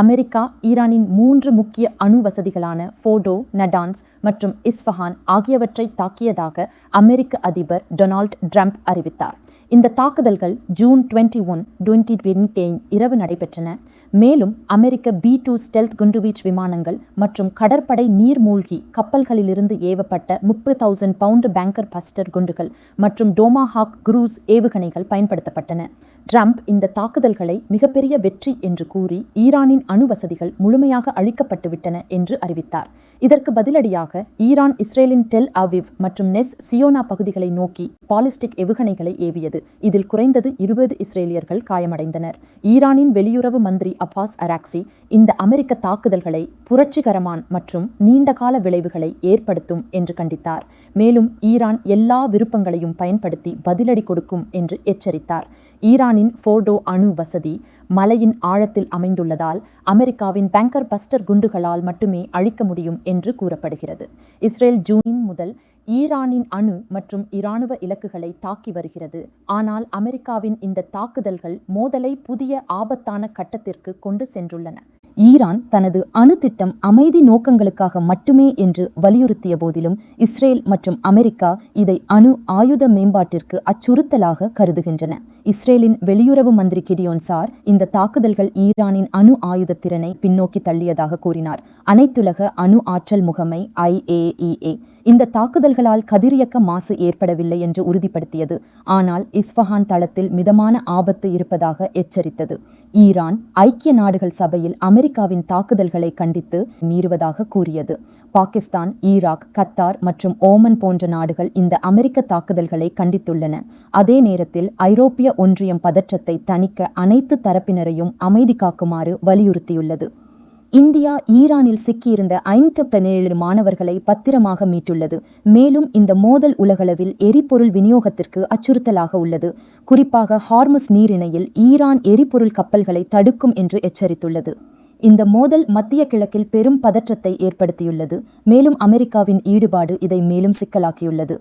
America ஈரானின் மூன்று முக்கிய அணு வசதிகளான ஃபோடோ நடான்ஸ் மற்றும் இஸ்ஃபஹான் ஆகியவற்றை தாக்கியதாக அமெரிக்க அதிபர் டொனால்ட் ட்ரம்ப் அறிவித்தார். இந்த தாக்குதல்கள் June twenty one twenty twenty இரவு நடைபெற்றன. மேலும் அமெரிக்க பி டூ ஸ்டெல்த் குண்டுவீச்சு விமானங்கள் மற்றும் கடற்படை நீர்மூழ்கி கப்பல்களிலிருந்து ஏவப்பட்ட முப்பது தௌசண்ட் பவுண்டு பேங்கர் பஸ்டர் குண்டுகள் மற்றும் டோமாஹாக் குரூஸ் ஏவுகணைகள் பயன்படுத்தப்பட்டன. ட்ரம்ப் இந்த தாக்குதல்களை மிகப்பெரிய வெற்றி என்று கூறி ஈரானின் அணு வசதிகள் முழுமையாக அழிக்கப்பட்டுவிட்டன என்று அறிவித்தார். இதற்கு பதிலடியாக ஈரான் இஸ்ரேலின் டெல் அவிவ் மற்றும் நெஸ் சியோனா பகுதிகளை நோக்கி பாலிஸ்டிக் ஏவுகணைகளை ஏவியது. இதில் குறைந்தது இருபது இஸ்ரேலியர்கள் காயமடைந்தனர். ஈரானின் வெளியுறவு மந்திரி அப்பாஸ் அராக்சி இந்த அமெரிக்க தாக்குதல்களை புரட்சிகரமான மற்றும் நீண்டகால விளைவுகளை ஏற்படுத்தும் என்று கண்டித்தார். மேலும் ஈரான் எல்லா விருப்பங்களையும் பயன்படுத்தி பதிலடி கொடுக்கும் என்று எச்சரித்தார். ஈரான் ஈரானின் ஃபோர்டோ அணு வசதி மலையின் ஆழத்தில் அமைந்துள்ளதால் அமெரிக்காவின் பேங்கர் பஸ்டர் குண்டுகளால் மட்டுமே அழிக்க முடியும் என்று கூறப்படுகிறது. இஸ்ரேல் ஜூனின் முதல் ஈரானின் அணு மற்றும் இராணுவ இலக்குகளை தாக்கி வருகிறது. ஆனால் அமெரிக்காவின் இந்த தாக்குதல்கள் மோதலை புதிய ஆபத்தான கட்டத்திற்கு கொண்டு சென்றுள்ளன. ஈரான் தனது அணு திட்டம் அமைதி நோக்கங்களுக்காக மட்டுமே என்று வலியுறுத்திய போதிலும் இஸ்ரேல் மற்றும் அமெரிக்கா இதை அணு ஆயுத மேம்பாட்டிற்கு அச்சுறுத்தலாக கருதுகின்றன. இஸ்ரேலின் வெளியுறவு மந்திரி கிடியோன் சார் இந்த தாக்குதல்கள் ஈரானின் அணு ஆயுத திறனை பின்னோக்கி தள்ளியதாக கூறினார். அனைத்துலக அணு ஆற்றல் முகமை ஐஏஇஏ இந்த தாக்குதல்களால் கதிரியக்க மாசு ஏற்படவில்லை என்று உறுதிப்படுத்தியது. ஆனால் இஸ்ஃபஹான் தளத்தில் மிதமான ஆபத்து இருப்பதாக எச்சரித்தது. ஈரான் ஐக்கிய நாடுகள் சபையில் அமெரிக்க அமெரிக்காவின் தாக்குதல்களை கண்டித்து மீறுவதாக கூறியது. பாகிஸ்தான் ஈராக் கத்தார் மற்றும் ஓமன் போன்ற நாடுகள் இந்த அமெரிக்க தாக்குதல்களை கண்டித்துள்ளன. அதே நேரத்தில் ஐரோப்பிய ஒன்றியம் பதற்றத்தை தணிக்க அனைத்து தரப்பினரையும் அமைதி காக்குமாறு வலியுறுத்தியுள்ளது. இந்தியா ஈரானில் சிக்கியிருந்த ஐந்து பதினேழு மாணவர்களை பத்திரமாக மீட்டுள்ளது. மேலும் இந்த மோதல் உலகளவில் எரிபொருள் விநியோகத்திற்கு அச்சுறுத்தலாக உள்ளது. குறிப்பாக ஹார்முஸ் நீரிணையில் ஈரான் எரிபொருள் கப்பல்களை தடுக்கும் என்று எச்சரித்துள்ளது. இந்த மோதல் மத்திய கிழக்கில் பெரும் பதற்றத்தை ஏற்படுத்தியுள்ளது. மேலும் அமெரிக்காவின் ஈடுபாடு இதை மேலும் சிக்கலாக்கியுள்ளது.